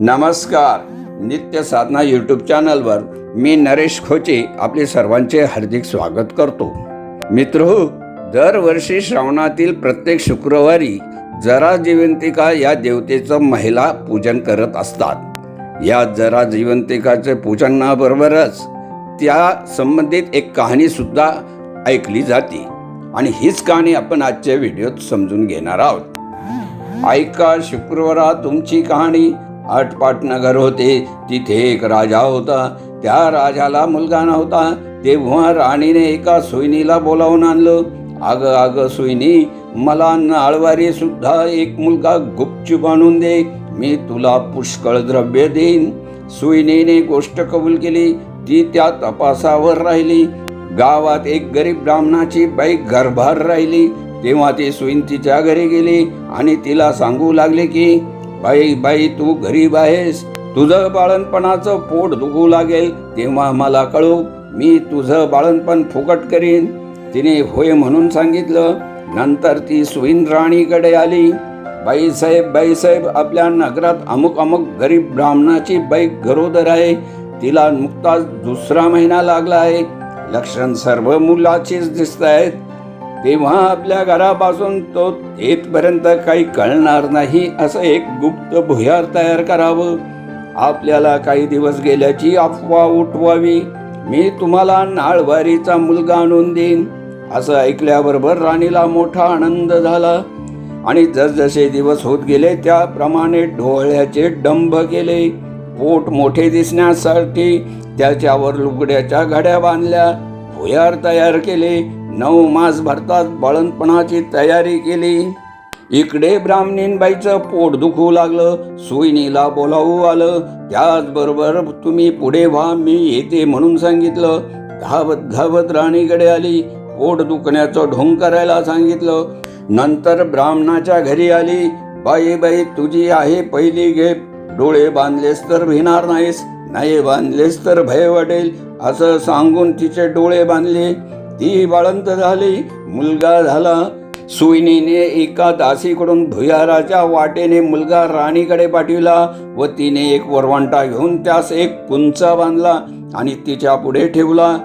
नमस्कार. नित्य साधना यूट्यूब चॅनलवर मी नरेश खोचे आपले सर्वांचे हार्दिक स्वागत करतो. मित्र दरवर्षी श्रावणातील प्रत्येक शुक्रवारी जरा जिवंतिका या देवतेचं महिला पूजन करत असतात. या जरा जिवंतिकाचे पूजनाबरोबरच त्या संबंधित एक कहाणी सुद्धा ऐकली जाते आणि हीच कहाणी आपण आजच्या व्हिडिओत समजून घेणार आहोत. ऐका शुक्रवारा तुमची कहाणी आटपाट नगर होते. तिथे एक राजा होता. त्या राजाला मुलगा नव्हता. तेव्हा राणीने एका सोयनीला बोलावून आणलं. अग अग सोयनी मला नाळवारी सुद्धा एक मुलगा गुपचूप आणून दे. मी तुला पुष्कळ द्रव्य देईन. सुईनीने गोष्ट कबूल केली. ती त्या तपासावर राहिली. गावात एक गरीब ब्राह्मणाची बाई गर्भार राहिली. तेव्हा ती सुईन तिच्या घरी गेली आणि तिला सांगू लागले की बाई बाई तू गरीब आहेस. तुझं बाळणपणाचं पोट दुखू लागेल तेव्हा मला कळू मी तुझं बाळणपण फुकट करीन. तिने होय म्हणून सांगितलं. नंतर ती सुईन राणीकडे आली. बाईसाहेब बाईसाहेब आपल्या नगरात अमुक अमुक गरीब ब्राह्मणाची बाई गरोदर आहे. तिला नुकताच दुसरा महिना लागला आहे. लक्षण सर्व मुलाचीच दिसत आहेत तेव्हा आपल्या घरापासून तो येतपर्यंत काही कळणार नाही असं एक गुप्त भुयार तयार करावं. आपल्याला काही दिवस गेल्याची अफवा उठवावी. मी तुम्हाला नाळवारीचा मुलगा आणून देईन. असं ऐकल्याबरोबर राणीला मोठा आनंद झाला. आणि जसजसे दिवस होत गेले त्याप्रमाणे ढोळ्याचे डंभ केले पोट मोठे दिसण्यासाठी त्याच्यावर लुगड्याच्या घड्या बांधल्या. भुयार तयार केले नऊ मास भरतात बाळणपणाची तयारी केली. इकडे ब्राह्मणीनबाईचं पोट दुखू लागलं सुईनीला बोलावू आलं. त्याचबरोबर तुम्ही पुढे व्हा मी येते म्हणून सांगितलं. धावत धावत राणीकडे आली पोट दुखण्याचं ढोंग करायला सांगितलं. नंतर ब्राह्मणाच्या घरी आली बाई बाई तुझी आहे पहिली घेप. डोळे बांधलेस तर भिणार नाहीस. नाही बांधलेस तर भय वाटेल असं सांगून तिचे डोळे बांधले. ती बाळंत झाली मुलगा झाला. सुईनीने एका दासीकडून भुयाराच्या वाटेने मुलगा राणीकडे पाठविला व तिने एक वरवंटा घेऊन त्यास एक पुंचा बांधला आणि तिच्या पुढे ठेवला.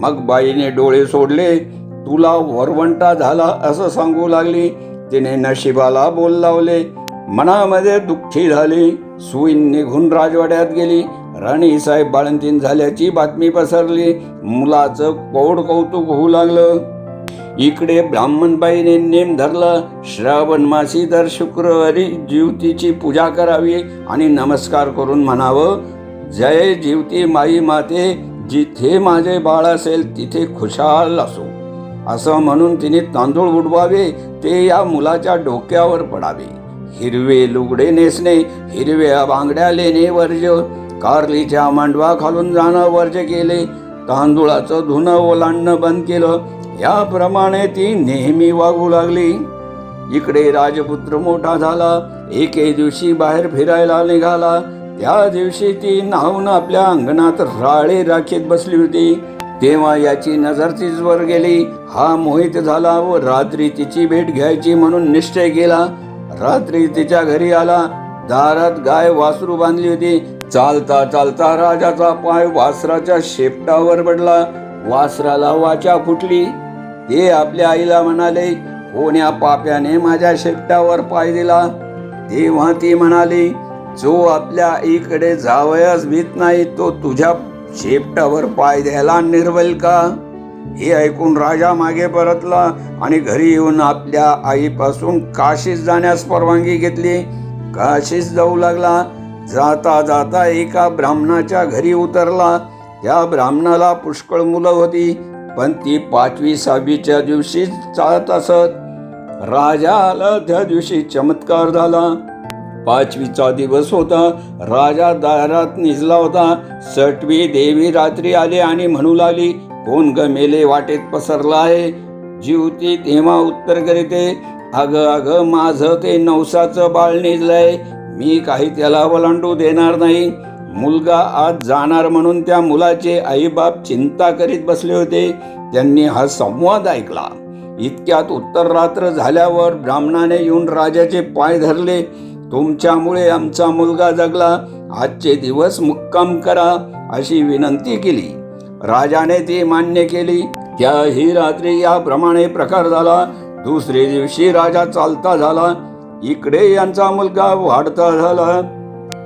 मग बाईने डोळे सोडले तुला वरवंटा झाला असं सांगू लागली. तिने नशिबाला बोल लावले. मनामध्ये दुःखी झाली. सुईन निघून राजवाड्यात गेली. राणीसाहेब बाळंतीन झाल्याची बातमी पसरली. मुलाचं कोड कौतुक होऊ लागलं. इकडे ब्राह्मणबाईने नेम धरला. श्रावण मासी दर शुक्रवारी जीवतीची पूजा करावी आणि नमस्कार करून म्हणावं जय जीवती माई माते जिथे माझे बाळ असेल तिथे खुशाल असो. असं म्हणून तिने तांदूळ उडवावे ते या मुलाच्या डोक्यावर पडावे. हिरवे लुगडे नेसणे हिरव्या बांगड्या लेणे वर्ज कारलीच्या मांडवा खालून जाणं वर्ज केले. तांदुळाचं धुणं ओलांडणं बंद केलं. याप्रमाणे ती नेहमी वागू लागली. इकडे राजपुत्र मोठा झाला. एके दिवशी बाहेर फिरायला निघाला. त्या दिवशी ती नाहून आपल्या अंगणात राळे राखीत बसली होती. तेव्हा याची नजर तिचवर गेली. हा मोहित झाला व रात्री तिची भेट घ्यायची म्हणून निश्चय केला. रात्री तिच्या घरी आला. दारात गाय वासरू बांधली होती. चालता चालता राजाचा पाय वासराच्या शेपटावर पडला. वासराला वाचा फुटली. ते आपल्या आईला म्हणाले कोण्या पाप्याने माझ्या शेपटावर पाय दिला तेव्हा ती म्हणाली जो आपल्या आईकडे जावयास भीत नाही तो तुझ्या शेपटावर पाय द्यायला निर्बल का हे ऐकून राजा मागे परतला आणि घरी येऊन आपल्या आईपासून काशीस जाण्यास परवानगी घेतली. काशीस जाऊ लागला. जाता जाता एका ब्राह्मणाच्या घरी उतरला. त्या ब्राह्मणाला पुष्कळ मुलं होती पण ती पाचवी सहावीच्या दिवशी चालत असत. राजा आला त्या दिवशी चमत्कार झाला. पाचवीचा दिवस होता राजा दारात निजला होता. सटवी देवी रात्री आले आणि म्हणू लागली कोण ग मेले वाटेत पसरला आहे? जीवती तेव्हा उत्तर करीते. अग अग माझं ते नवसाचं बाळ निजलंय. मी काही त्याला वलांडू देणार नाही. मुलगा आज जाणार म्हणून त्या मुलाचे आईबाप चिंता करीत बसले होते. त्यांनी हा संवाद ऐकला. इतक्यात उत्तर रात्र झाल्यावर ब्राह्मणाने येऊन राजाचे पाय धरले. तुमच्यामुळे आमचा मुलगा जगला. आजचे दिवस मुक्काम करा अशी विनंती केली. राजाने ती मान्य केली. त्याही रात्री याप्रमाणे प्रकार झाला. दुसरे दिवशी राजा चालता झाला. इकडे यांचा मुलगा वाढता झाला.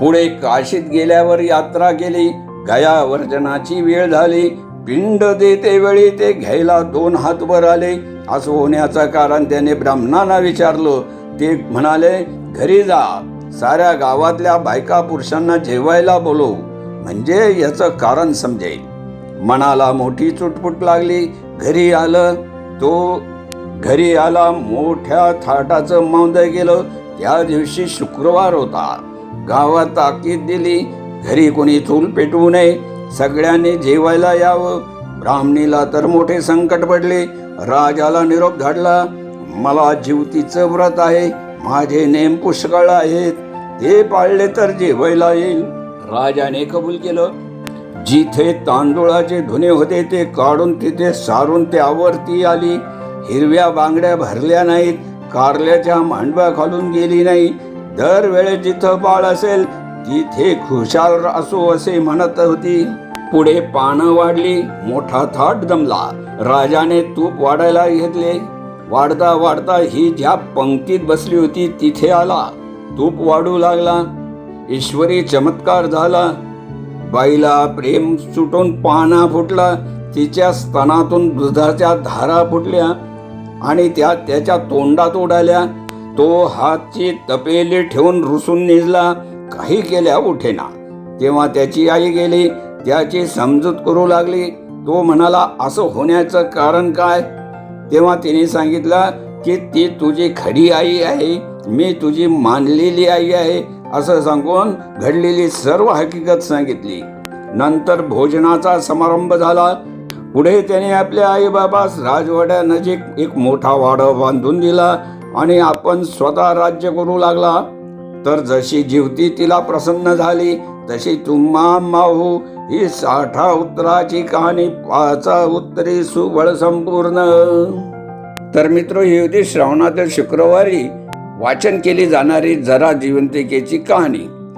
पुढे काशीत गेल्यावर यात्रा केली गया वर्जनाची वेळ झाली. पिंड देते वेळी ते घ्यायला दोन हात वर आले. असं होण्याचं कारण त्याने ब्राह्मणांना विचारलं. ते म्हणाले घरी जा. साऱ्या गावातल्या बायका पुरुषांना जेवायला बोलो म्हणजे याचं कारण समजेल. मनाला मोठी चुटपुट लागली. घरी आलं. तो घरी आला मोठ्या थाटाचं मौंद गेलं. त्या दिवशी शुक्रवार होता. गावात ताकीद दिली घरी कोणी चूल पेटवू नये. सगळ्यांनी जेवायला यावं. ब्राह्मणीला तर मोठे संकट पडले. राजाला निरोप धाडला. मला जीवतीचं व्रत आहे. माझे नेम पुष्कळ आहेत. ते पाळले तर जेवायला येईल. राजाने कबूल केलं. जिथे तांदुळाचे धुणे होते ते काढून तिथे सारून ते आवरती आली. हिरव्या बांगड्या भरल्या नाहीत कारल्याच्या मांडव्या खालून गेली नाही. दरवेळेस जिथं बाळ असेल तिथे खुशाल असो असे म्हणत होती. पुढे पानं वाढली मोठा थाट जमला. राजाने तूप वाढायला घेतले. वाढता वाढता ही ज्या पंक्तीत बसली होती तिथे आला. तूप वाढू लागला. ईश्वरी चमत्कार झाला. बाईला प्रेम सुटून पाना फुटला. तिच्या स्तनातून दुधाच्या धारा फुटल्या. आणि त्या त्याच्या तोंडात उडाल्या. तो हातची तपेली ठेवून रुसून निजला. काही केल्या उठेना तेव्हा त्याची आई गेली. त्याची समजूत करू लागली. तो म्हणाला असं होण्याचं कारण काय? तेव्हा तिने सांगितलं की ती तुझी खरी आई आहे. मी तुझी मानलेली आई आहे. असं सांगून घडलेली सर्व हकीकत सांगितली. नंतर भोजनाचा समारंभ झाला. पुढे त्याने आपल्या आईबाबास राजवाड्यानजीक एक मोठा वाडा बांधून दिला आणि आपण स्वतः राज्य करू लागला. तर जशी जीवती तिला प्रसन्न झाली तशी तुम्हा माहू ही साठा उत्तराची कहाणी पाचा उत्तरी सुबळ संपूर्ण. तर मित्र ही होती श्रावणातील शुक्रवारी वाचन केली जाणारी जरा जिवंतिकेची कहाणी.